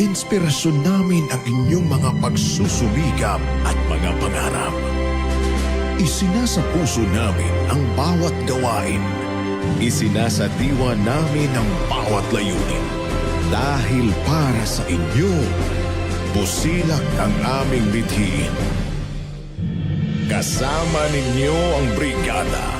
inspirasyon namin ang inyong mga pagsusumikap at mga pangarap. Isinasa puso namin ang bawat gawain. Isinasa diwa namin ang bawat layunin. Dahil para sa inyo, busilak ang aming mithiin. Kasama ninyo ang brigada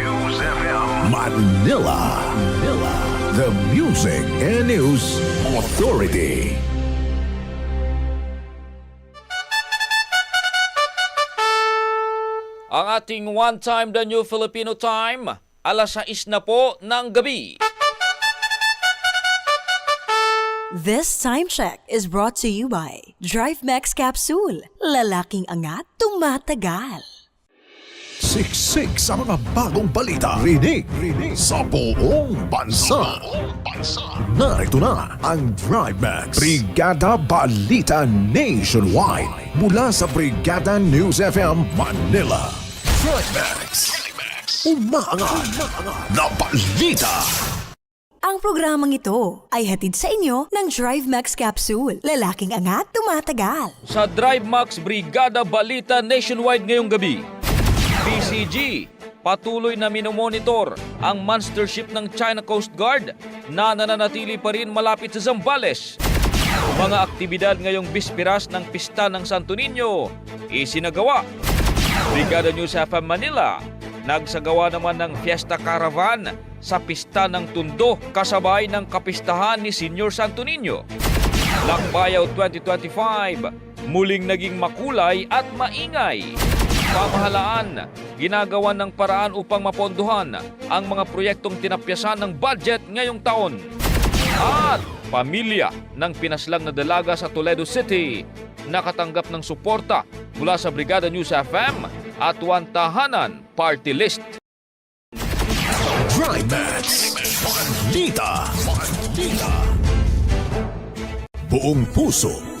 Manila. Manila. The Music and News Authority. Ang ating one time the new Filipino time, alas 6 na po ng gabi. This time check is brought to you by Drive Max Capsule. Lalaking angat, tumatagal. Siksik sa mga bagong balita. Rinig, rinig sa buong bansa. Narito na ang Drive Max. Brigada Balita Nationwide. Mula sa Brigada News FM Manila. Drive Max. Umaangat na balita. Ang programang ito ay hatid sa inyo ng Drive Max Capsule. Lalaking angat, tumatagal. Sa Drive Max Brigada Balita Nationwide ngayong gabi. PCG, patuloy na minomonitor ang monster ship ng China Coast Guard na nananatili pa rin malapit sa Zambales. Mga aktibidad ngayong bispiras ng pista ng Santo Niño, isinagawa. Brigada News FM Manila, nagsagawa naman ng Fiesta Caravan sa pista ng Tundo kasabay ng kapistahan ni Senior Santo Niño. Lakbayaw 2025, muling naging makulay at maingay. Pamahalaan, ginagawa ng paraan upang mapondohan ang mga proyektong tinapyasan ng budget ngayong taon. At pamilya ng pinaslang na dalaga sa Toledo City nakatanggap ng suporta mula sa Brigada News FM at Wantahanan Party List. Buong puso.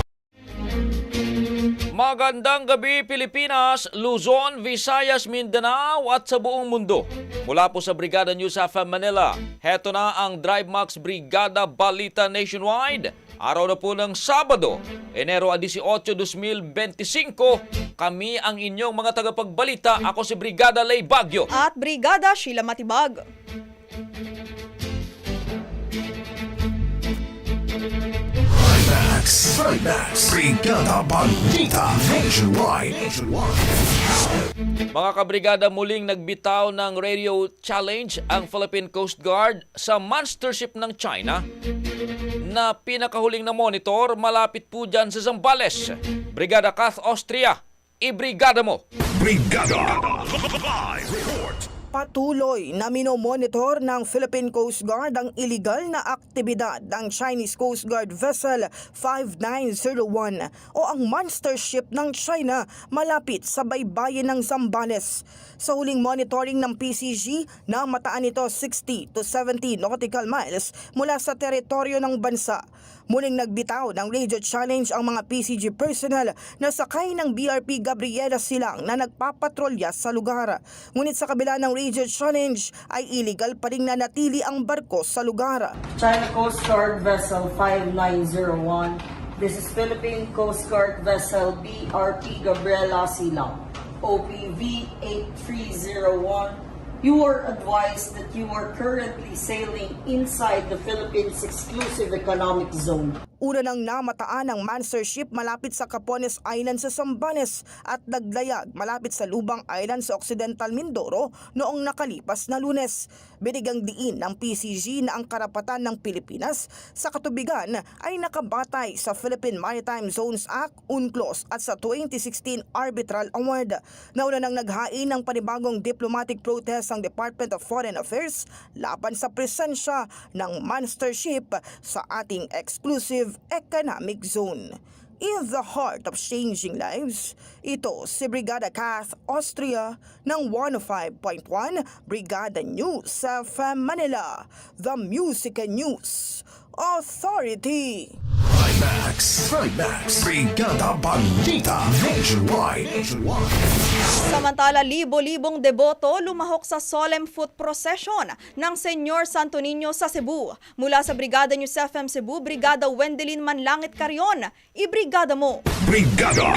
Magandang gabi Pilipinas, Luzon, Visayas, Mindanao at sa buong mundo. Mula po sa Brigada News FM Manila, heto na ang Drive Max Brigada Balita Nationwide. Araw na po ng Sabado, Enero 18, 2025. Kami ang inyong mga tagapagbalita. Ako si Brigada Lay Bagyo. at Brigada Sheila Matibag. Max. Drive Max. Brigada Nationwide. Nationwide. Mga kabrigada muling nagbitaw ng radio challenge ang Philippine Coast Guard sa monster ship ng China na pinakahuling na monitor malapit po dyan sa Zambales. Brigada Kath Austria, ibrigada mo! Brigada. Live report. Patuloy na minomonitor ng Philippine Coast Guard ang illegal na aktibidad ng Chinese Coast Guard Vessel 5901 o ang monster ship ng China malapit sa baybayin ng Zambales. Sa huling monitoring ng PCG, namataan ito 60 to 70 nautical miles mula sa teritoryo ng bansa. Muling nagbitaw ng radio challenge ang mga PCG personnel na sakay ng BRP Gabriela Silang na nagpapatrolya sa lugar. Ngunit sa kabila ng radio challenge ay illegal pa rin nanatili ang barko sa lugar. China Coast Guard Vessel 5901. This is Philippine Coast Guard Vessel BRP Gabriela Silang, OPV 8301. You are advised that you are currently sailing inside the Philippines Exclusive Economic Zone. Una nang namataan ang monster ship malapit sa Capones Island sa Zambanes at naglayag malapit sa Lubang Island sa Occidental Mindoro noong nakalipas na lunes. Binigang diin ng PCG na ang karapatan ng Pilipinas sa katubigan ay nakabatay sa Philippine Maritime Zones Act, UNCLOS at sa 2016 Arbitral Award. Nauna nang naghain ng panibagong diplomatic protest ang Department of Foreign Affairs laban sa presensya ng monster ship sa ating exclusive economic zone. In the heart of changing lives, ito si Brigada Kath Austria ng 105.1 Brigada News sa Manila, the Music and News Authority. Max, Max, Brigada Balita Nationwide. Nationwide. Samantala, libo-libong deboto lumahok sa solemn foot procession ng Senyor Santo Niño sa Cebu. Mula sa Brigada News FM Cebu, Brigada Wendelin Manlangit Carion, ibrigada mo! Brigada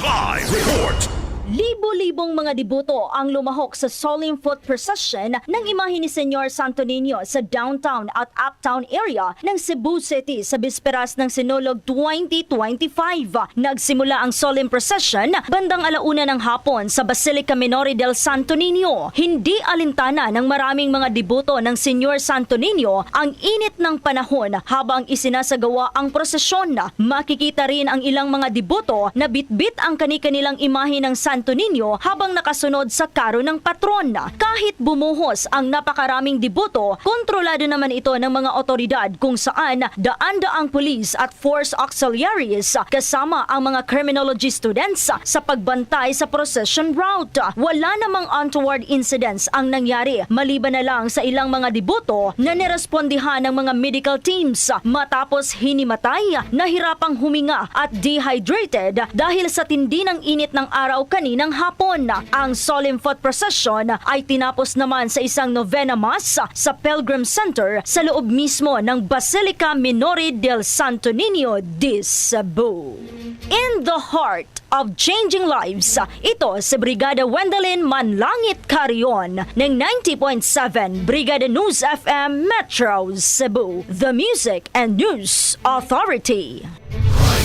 Live Report. Libo-libong mga deboto ang lumahok sa solemn foot procession ng imahe ni Senyor Santo Niño sa downtown at uptown area ng Cebu City sa bisperas ng Sinulog 2025. Nagsimula ang solemn procession bandang alauna ng hapon sa Basilica Minori del Santo Niño. Hindi alintana ng maraming mga deboto ng Senyor Santo Niño ang init ng panahon habang isinasagawa ang prosesyon. Makikita rin ang ilang mga deboto na bitbit ang kani-kanilang imahe ng Santo Niño habang nakasunod sa karo ng patron. Kahit bumuhos ang napakaraming deboto, kontrolado naman ito ng mga otoridad kung saan daan-daang pulis at force auxiliaries kasama ang mga criminology students sa pagbantay sa procession route. Wala namang untoward incidents ang nangyari maliban na lang sa ilang mga deboto na nirespondihan ng mga medical teams matapos hinimatay, nahirapang huminga at dehydrated dahil sa tindi ng init ng araw kaninang hapon. Ang solemn foot procession ay tinapos naman sa isang novena mass sa Pilgrim Center sa loob mismo ng Basilica Minori del Santo Niño de Cebu. In the heart of changing lives, ito si Brigada Wendelin Manlangit Carion ng 90.7 Brigada News FM Metro Cebu, the Music and News Authority.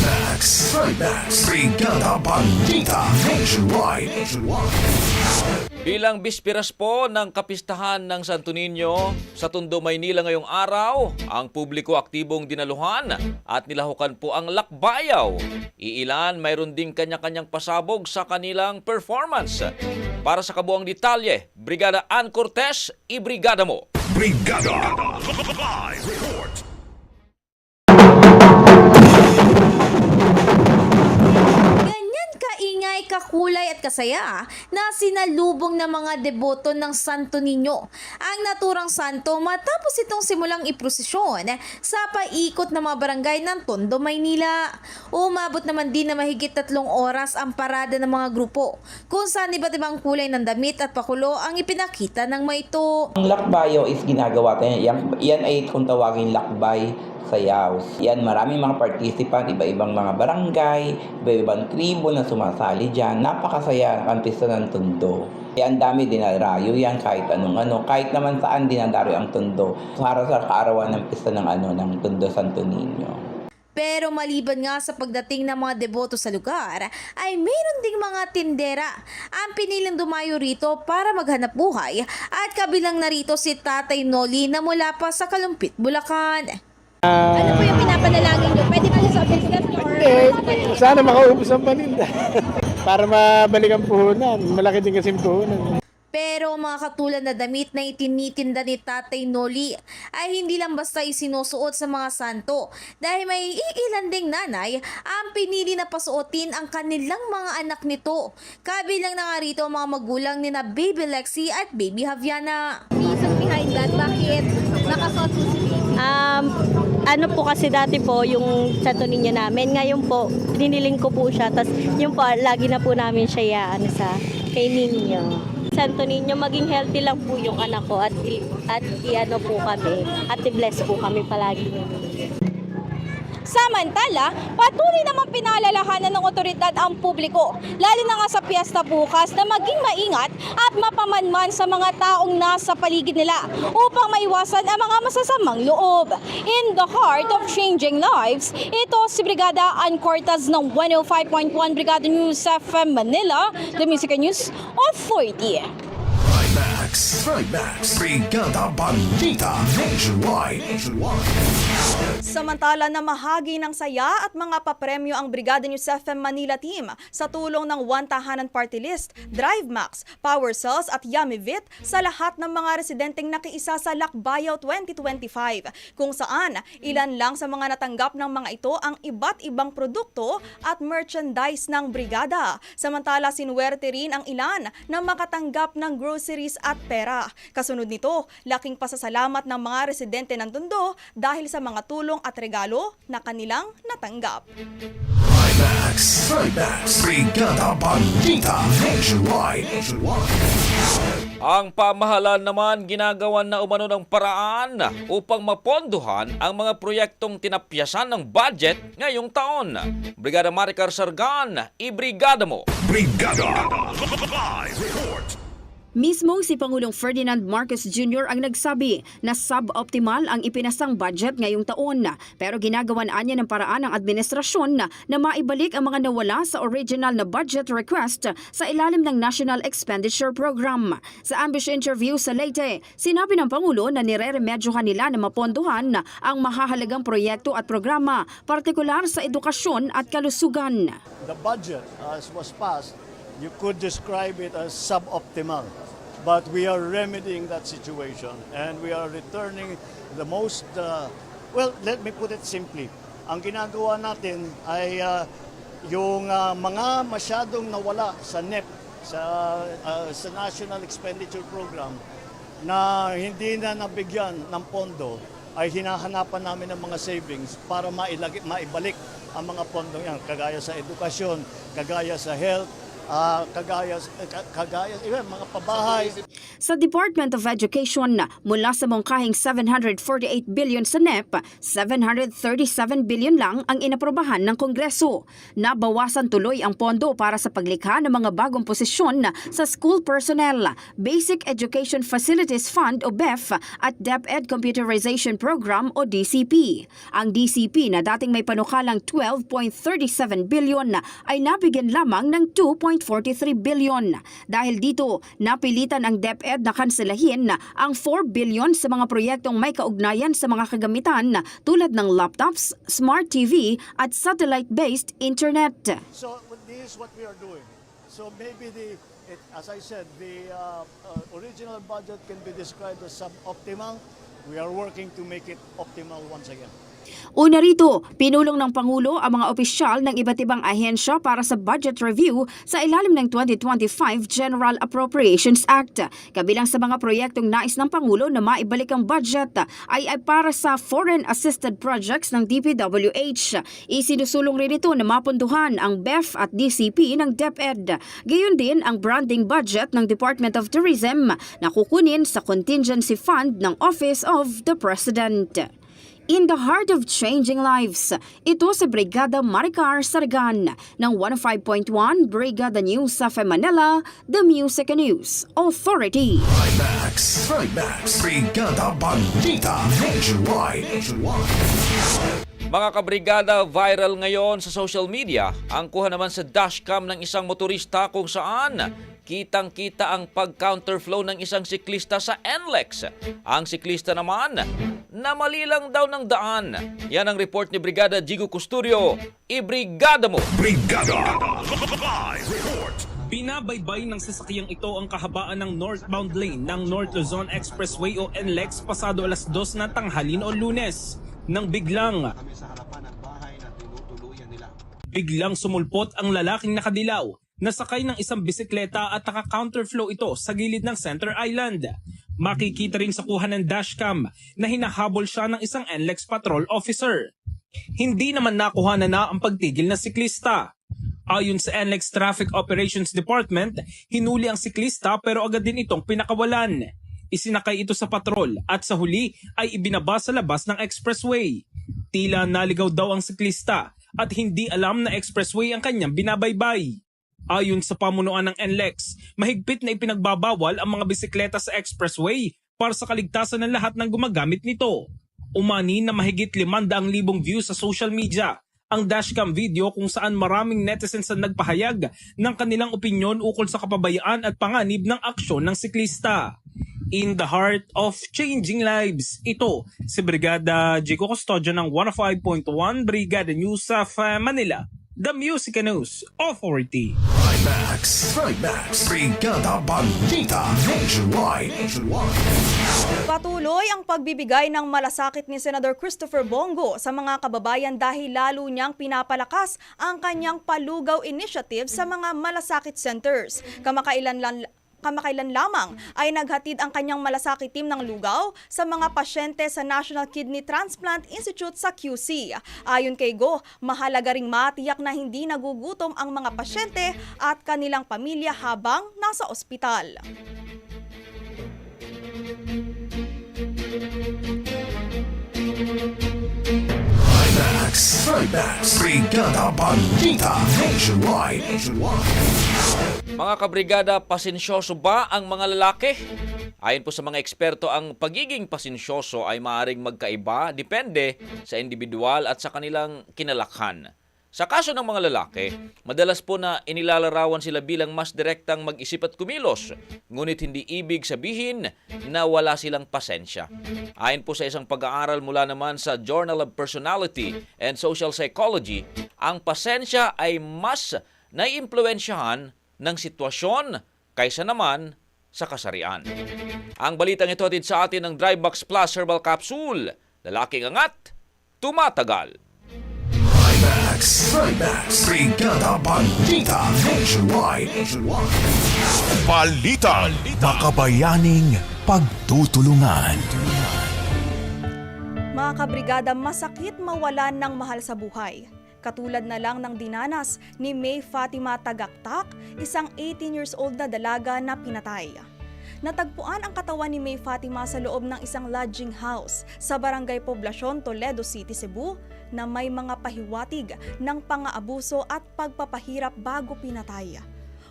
Max, Max, Brigada Balita Nationwide. Bilang bispiras po ng kapistahan ng Santo Niño sa Tondo, Maynila ngayong araw, ang publiko aktibong dinaluhan at nilahukan po ang lakbayaw. Iilan mayroon ding kanya-kanyang pasabog sa kanilang performance. Para sa kabuang detalye, Brigada Ann Cortez, ibrigada mo! Brigada Live Report. Kaingay, kakulay at kasaya na sinalubong ng mga deboto ng Santo Niño ang naturang santo matapos itong simulang iprosesyon sa paikot ng mga barangay ng Tondo, Maynila. Umabot naman din na mahigit tatlong oras ang parada ng mga grupo kung saan iba't ibang kulay ng damit at pakulo ang ipinakita ng mga ito. Ang lakbayo is ginagawa tayo. Yan, yan ay kung tawagin lakbay sayaw. Yan, maraming mga participant, iba-ibang mga barangay, iba-ibang tribo na sumasali dyan. Napakasaya ang pista ng Tondo. Eh, ang dami dinarayo yan kahit anong ano. Kahit naman saan dinadario ang Tondo. Para sa kaarawan ng pista ng ano ng Tondo Santo Niño. Pero maliban nga sa pagdating ng mga deboto sa lugar, ay mayroon ding mga tindera ang piniling dumayo rito para maghanap buhay at kabilang narito si Tatay Noli na mula pa sa Kalumpit, Bulacan. Ano po yung pinapanalangin nyo? Pwede ba sa business or... Eh, sana makaubos ang paninda. Para mabalik ang puhunan. Malaki din kasi ang puhunan. Pero mga katulad na damit na itinitinda ni Tatay Noli ay hindi lang basta isinusuot sa mga santo dahil may iilan ding nanay ang pinili na pasuotin ang kanilang mga anak nito. Kabilang na nga rito ang mga magulang ni na Baby Lexi at Baby Haviana. Reason behind that, bakit nakasuot si Baby? Um, ano po kasi dati po yung Santo Niño namin. Ngayon po, diniling ko po siya. Tapos yung po, lagi na po namin siya ya, ano sa kay Niño. Santo Niño, maging healthy lang po yung anak ko at, at i-ano po kami. At i-bless po kami palagi. Samantala, patuloy namang pinaalalahanan ng otoridad ang publiko, lalo na nga sa piyesta bukas na maging maingat at mapamanman sa mga taong nasa paligid nila upang maiwasan ang mga masasamang loob. In the heart of changing lives, ito si Brigada Ann Cortez ng 105.1 Brigada News FM Manila, the Music News Authority. Trimax, Trimax, Brigada Balita Nationwide. Samantala na mahagi ng saya at mga papremyo ang Brigada News FM Manila team sa tulong ng One Tahanan Party List, Drive Max, Power Cells at Yummy Vit sa lahat ng mga residenteng nakiisa sa Lakbayaw 2025 kung saan ilan lang sa mga natanggap ng mga ito ang iba't ibang produkto at merchandise ng brigada. Samantala sinuwerte rin ang ilan na makatanggap ng groceries at pera. Kasunod nito, laking pasasalamat ng mga residente ng Tondo dahil sa mga tulong at regalo na kanilang natanggap. Brigada Nationwide. Ang pamahalaan naman ginagawan na umano ng paraan upang mapondohan ang mga proyektong tinapyasan ng budget ngayong taon. Brigada Maricar Sargan, ibrigada mo! Brigada Live Report. Mismong si Pangulong Ferdinand Marcos Jr. ang nagsabi na suboptimal ang ipinasang budget ngayong taon. Pero ginagawan niya ng paraan ng administrasyon na maibalik ang mga nawala sa original na budget request sa ilalim ng National Expenditure Program. Sa ambush interview sa Leyte, sinabi ng Pangulo na nireremedyohan nila na mapondohan ang mahahalagang proyekto at programa, partikular sa edukasyon at kalusugan. the budget as was passed, you could describe it as suboptimal. But we are remedying that situation and we are returning the most, uh, well, let me put it simply. Ang ginagawa natin ay uh, yung uh, mga masyadong nawala sa NEP, sa, uh, sa National Expenditure Program, na hindi na nabigyan ng pondo, ay hinahanapan namin ng mga savings para mailagi, maibalik ang mga pondong yan, kagaya sa edukasyon, kagaya sa health, ah, kagaya, ka- kagaya, iba, mga pabahay, Sa Department of Education, mula sa mungkahing 748 billion sa NEP, 737 billion lang ang inaprobahan ng Kongreso. Nabawasan tuloy ang pondo para sa paglikha ng mga bagong posisyon sa school personnel, Basic Education Facilities Fund o BEF at DepEd Computerization Program o DCP. Ang DCP na dating may panukalang 12.37 billion ay nabigyan lamang ng 2.43 billion. Dahil dito, napilitan ang DepEd na kanselahin ang 4 billion sa mga proyektong may kaugnayan sa mga kagamitan tulad ng laptops, smart TV at satellite-based internet. So this is what we are doing. So maybe the, it, as I said, the uh, uh, original budget can be described as suboptimal. We are working to make it optimal once again. Una rito, pinulong ng Pangulo ang mga opisyal ng iba't ibang ahensya para sa budget review sa ilalim ng 2025 General Appropriations Act. Kabilang sa mga proyektong nais ng Pangulo na maibalik ang budget ay, ay para sa foreign assisted projects ng DPWH. Isinusulong rin ito na mapunduhan ang BEF at DCP ng DepEd. Gayon din ang branding budget ng Department of Tourism na kukunin sa contingency fund ng Office of the President. In the heart of changing lives, ito si Brigada Maricar Sargan ng 105.1 Brigada News sa Manila, The Music News Authority. Trimax, Trimax, Brigada Balita Nationwide. Mga kabrigada, viral ngayon sa social media ang kuha naman sa dashcam ng isang motorista kung saan kitang-kita ang pag-counterflow ng isang siklista sa NLEX. Ang siklista naman, namali lang daw ng daan. Yan ang report ni Brigada Jigo Custodio. Ibrigada mo! Brigada Live Report. Binabaybay ng sasakyang ito ang kahabaan ng northbound lane ng North Luzon Expressway o NLEX pasado alas 2 na tanghalin o lunes. Nang biglang Biglang sumulpot ang lalaking nakadilaw. Nasakay ng isang bisikleta at naka-counterflow ito sa gilid ng Center Island. Makikita rin sa kuha ng dashcam na hinahabol siya ng isang NLEX patrol officer. Hindi naman nakuha na na ang pagtigil ng siklista. Ayon sa NLEX Traffic Operations Department, hinuli ang siklista pero agad din itong pinakawalan. Isinakay ito sa patrol at sa huli ay ibinaba sa labas ng expressway. Tila naligaw daw ang siklista at hindi alam na expressway ang kanyang binabaybay. Ayon sa pamunuan ng NLEX, mahigpit na ipinagbabawal ang mga bisikleta sa expressway para sa kaligtasan ng lahat ng gumagamit nito. Umani na mahigit 500,000 views sa social media ang dashcam video kung saan maraming netizens ang nagpahayag ng kanilang opinyon ukol sa kapabayaan at panganib ng aksyon ng siklista. In the heart of changing lives, ito si Brigada Jico Custodio ng 105.1 Brigada News of Manila, the Music News Authority. Max, Max, Brigada Balita Nationwide. Patuloy ang pagbibigay ng malasakit ni Senador Christopher Bongo sa mga kababayan dahil lalo niyang pinapalakas ang kanyang palugaw initiative sa mga malasakit centers. Kamakailan lang kamakailan lamang ay naghatid ang kanyang malasakit team ng lugaw sa mga pasyente sa National Kidney Transplant Institute sa QC. Ayon kay Go, mahalaga ring matiyak na hindi nagugutom ang mga pasyente at kanilang pamilya habang nasa ospital. Max, Max, Brigada Balita Nationwide. Mga kabrigada, pasensyoso ba ang mga lalaki? Ayon po sa mga eksperto, ang pagiging pasensyoso ay maaaring magkaiba depende sa individual at sa kanilang kinalakhan. Sa kaso ng mga lalaki, madalas po na inilalarawan sila bilang mas direktang mag-isip at kumilos, ngunit hindi ibig sabihin na wala silang pasensya. Ayon po sa isang pag-aaral mula naman sa Journal of Personality and Social Psychology, ang pasensya ay mas naiimpluensyahan ng sitwasyon kaysa naman sa kasarian. Ang balitang ito atid sa atin ng Drybox Plus Herbal Capsule. Lalaking angat, tumatagal. Max, Max, Brigada Balita Nationwide. Balita. Makabayaning pagtutulungan. Mga kabrigada, masakit mawalan ng mahal sa buhay. Katulad na lang ng dinanas ni May Fatima Tagaktak, isang 18 years old na dalaga na pinatay. Natagpuan ang katawan ni May Fatima sa loob ng isang lodging house sa Barangay Poblacion, Toledo City, Cebu na may mga pahiwatig ng pang-aabuso at pagpapahirap bago pinatay.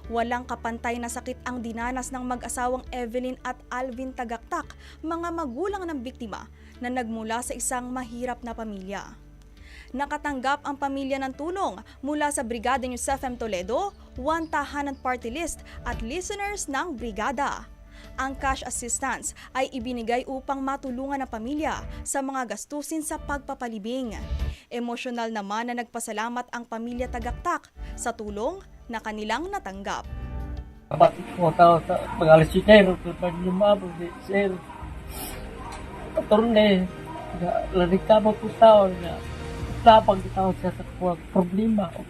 Walang kapantay na sakit ang dinanas ng mag-asawang Evelyn at Alvin Tagaktak, mga magulang ng biktima na nagmula sa isang mahirap na pamilya. Nakatanggap ang pamilya ng tulong mula sa Brigada News FM Toledo, One Tahanan Party List at listeners ng Brigada. Ang cash assistance ay ibinigay upang matulungan ang pamilya sa mga gastusin sa pagpapalibing. Emosyonal naman na nagpasalamat ang pamilya tagaktak sa tulong na kanilang natanggap. Dapat ko tao sa pag-alis si Sir, pag lumabot si Sir. Paturne, lalig ka mo po tao na tao siya sa kuwag problema o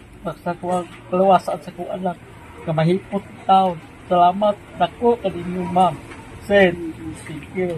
sa kuwag kalawasan sa kuwag anak. Kamahipot tao. Salamat nako kaninyo ma'am. Sir, thank you.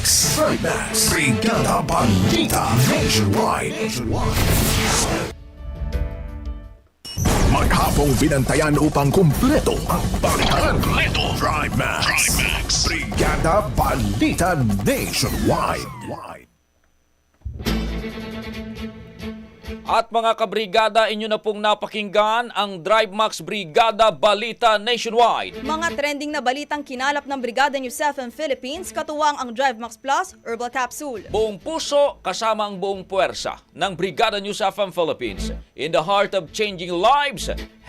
Max, Max, Brigada Balita Nationwide. Maghapong binantayan upang kumpleto ang balitan. Kumpleto. Drive Max. Brigada Balita Nationwide. At mga kabrigada, inyo na pong napakinggan ang Drive Max Brigada Balita Nationwide. Mga trending na balitang kinalap ng Brigada News FM Philippines, katuwang ang Drive Max Plus Herbal Capsule. Buong puso kasama ang buong puwersa ng Brigada News FM Philippines in the heart of changing lives,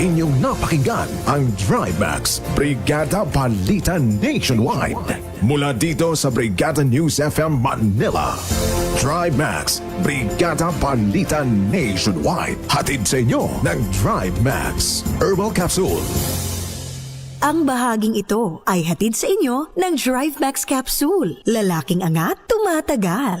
Inyong napakinggan ang Drive Max Brigada Balita Nationwide. Mula dito sa Brigada News FM Manila. Drive Max Brigada Balita Nationwide. Hatid sa inyo ng Drive Max Herbal Capsule. Ang bahaging ito ay hatid sa inyo ng Drive Max Capsule. Lalaking angat, tumatagal.